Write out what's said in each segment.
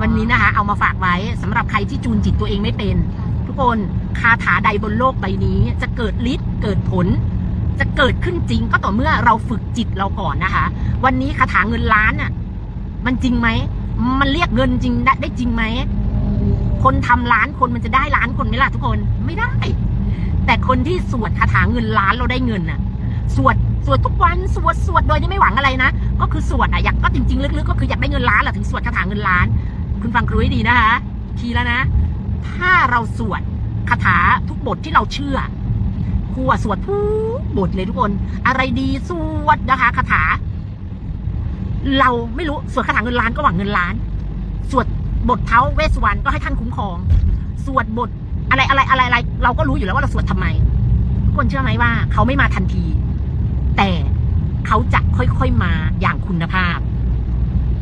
วันนี้นะคะ เอามาฝากไว้สำหรับใครที่จูนจิตตัวเองไม่เป็น ทุกคนคาถาใดบนโลกใบนี้ จะเกิดฤทธิ์เกิดผล จะเกิดขึ้นจริงก็ต่อเมื่อเราฝึกจิตเราก่อนนะคะ วันนี้คาถาเงินล้านอะมันจริงไหมมันเรียกเงินจริงได้จริงไหมคนทำล้านคนมันจะได้ล้านคนไหมล่ะทุกคนไม่ได้ แต่คนที่สวดคาถาเงินล้านเราได้เงินน่ะ สวดสวดทุกวันสวดสวดโดยที่ไม่หวังอะไรนะก็คือสวดอะอยากก็จริงๆลึกๆก็คืออยากได้เงินล้านแหละถึงสวดคาถาเงินล้าน คุณฟังครูให้ดีนะคะ ทีแล้วนะ ถ้าเราสวดคาถาทุกบทที่เราเชื่อครูสวดทุกบทเลยทุกคน อะไรดีสวดนะคะคาถา เราไม่รู้สวดคาถาเงินล้านก็หวังเงินล้าน สวดบทเท้าเวสวรรณก็ให้ท่านคุ้มครอง สวดบทอะไรอะไรอะไรอะไร เราก็รู้อยู่แล้วว่าเราสวดทำไม ทุกคนเชื่อไหมว่า เขาไม่มาทันที แต่เขาจะค่อยๆมาอย่างคุณภาพ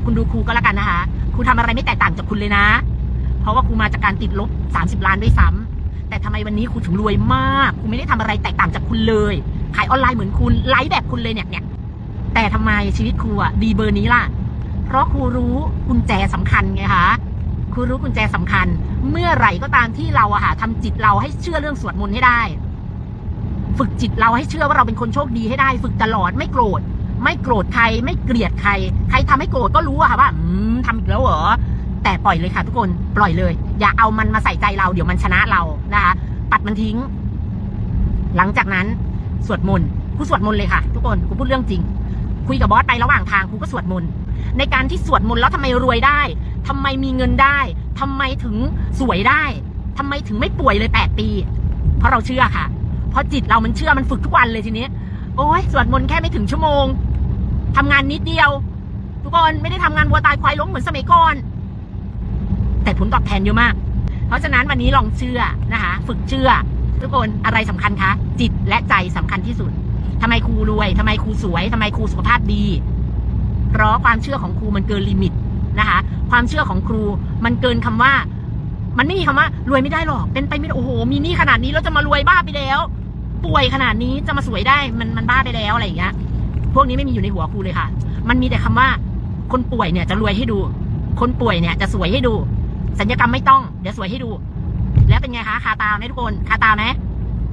คุณดูครูก็แล้วกันนะคะ รูทำอะไรไม่แตกต่างจากคุณเลยนะ เพราะว่าครูมาจากการติดลบ 30 ล้านด้วยซ้ำแต่ทำไมวันนี้ครูถึงรวยมากครูไม่ได้ทำอะไรแตกต่างจากคุณเลย ขายออนไลน์เหมือนคุณไลฟ์แบบคุณเลยเนี่ยเนี่ยแต่ทำไมชีวิตครูอะดีเบอร์นี้ล่ะ เพราะครูรู้กุญแจสำคัญไงคะครูรู้กุญแจสำคัญ เมื่อไหร่ก็ตามที่เราอะค่ะทำจิตเราให้เชื่อเรื่องสวดมนต์ให้ได้ ฝึกจิตเราให้เชื่อว่าเราเป็นคนโชคดีให้ได้ ฝึกตลอดไม่โกรธ ไม่โกรธใครไม่เกลียดใคร ใครทำให้โกรธก็รู้อะค่ะว่าอืมทำอีกแล้วเหรอแต่ปล่อยเลยค่ะ ทุกคนปล่อยเลย อย่าเอามันมาใส่ใจเรา เดี๋ยวมันชนะเรานะคะ ปัดมันทิ้ง หลังจากนั้น สวดมนต์ครูสวดมนต์เลยค่ะ ทุกคนครูพูดเรื่องจริง คุยกับบอสไประหว่างทางครูก็สวดมนต์ในการที่สวดมนต์แล้วทำไมรวยได้ทำไมมีเงินได้ทำไมถึงสวยได้ทำไมถึงไม่ป่วยเลยแปดปี เพราะเราเชื่อค่ะ เพราะจิตเรามันเชื่อมันฝึกทุกวันเลยทีนี้ โอ้ยสวดมนต์แค่ไม่ถึงชั่วโมง ทำงานนิดเดียว ทุกคนไม่ได้ทำงานวัวตายควายล้มเหมือนสมัยก่อน แต่ผลตอบแทนเยอะมาก เพราะฉะนั้นวันนี้ลองเชื่อนะคะ ฝึกเชื่อ ทุกคนอะไรสำคัญคะจิตและใจสำคัญที่สุดทำไมครูรวยทำไมครูสวยทำไมครูสุขภาพดี เพราะความเชื่อของครูมันเกินลิมิตนะคะ ความเชื่อของครูมันเกินคำว่า มันไม่มีคำว่ารวยไม่ได้หรอกเป็นไปไม่ได้โอ้โห มีนี้ขนาดนี้แล้วจะมารวยบ้าไปแล้ว ป่วยขนาดนี้จะมาสวยได้มันมันบ้าไปแล้วอะไรอย่างเงี้ย พวกนี้ไม่มีอยู่ในหัวครูเลยค่ะ มันมีแต่คำว่า คนป่วยเนี่ยจะรวยให้ดู คนป่วยเนี่ยจะสวยให้ดู สัญญกรรมไม่ต้อง เดี๋ยวสวยให้ดู แล้วเป็นไงคะคาตาไหมทุกคนคาตาไหม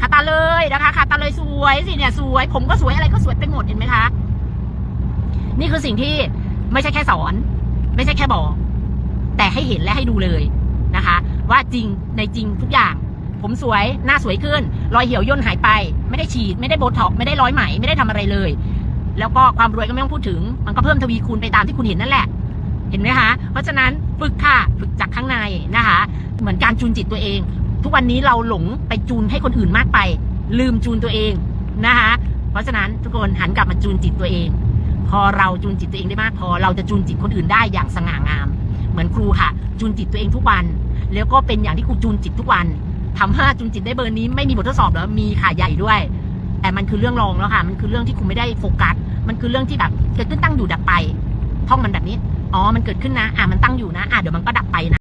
คาตาเลยนะคะคาตาเลยสวยสิเนี่ยสวย ผมก็สวยอะไรก็สวยไปหมดเห็นไหมคะ นี่คือสิ่งที่ไม่ใช่แค่สอน ไม่ใช่แค่บอก แต่ให้เห็นและให้ดูเลยนะคะ ว่าจริงในจริงทุกอย่าง ผมสวยหน้าสวยขึ้น รอยเหี่ยวย่นหายไป ไม่ได้ฉีด ไม่ได้โบท็อกไม่ได้ร้อยไหม ไม่ได้ทำอะไรเลย แล้วก็ความรวยก็ไม่ต้องพูดถึง มันก็เพิ่มทวีคูณไปตามที่คุณเห็นนั่นแหละ เห็นไหมคะ เพราะฉะนั้นฝึกค่ะฝึกจากข้างในนะคะ เหมือนการจูนจิตตัวเอง ทุกวันนี้เราหลงไปจูนให้คนอื่นมากไป ลืมจูนตัวเองนะคะ เพราะฉะนั้นทุกคนหันกลับมาจูนจิตตัวเอง พอเราจูนจิตตัวเองได้มากพอเราจะจูนจิตคนอื่นได้อย่างสง่างาม เหมือนครูค่ะ จูนจิตตัวเองทุกวัน แล้วก็เป็นอย่างที่ครูจูนจิตทุกวันทำห้าจูนจิตได้เบอร์นี้ไม่มีบททดสอบแล้วมีค่ะใหญ่ด้วย แต่มันคือเรื่องรองแล้วค่ะ มันคือเรื่องที่คุณไม่ได้โฟกัส มันคือเรื่องที่แบบเกิดขึ้นตั้งอยู่ดับไป ท่องมันแบบนี้ อ๋อ มันเกิดขึ้นนะ อะ มันตั้งอยู่นะ อะ เดี๋ยวมันก็ดับไปนะ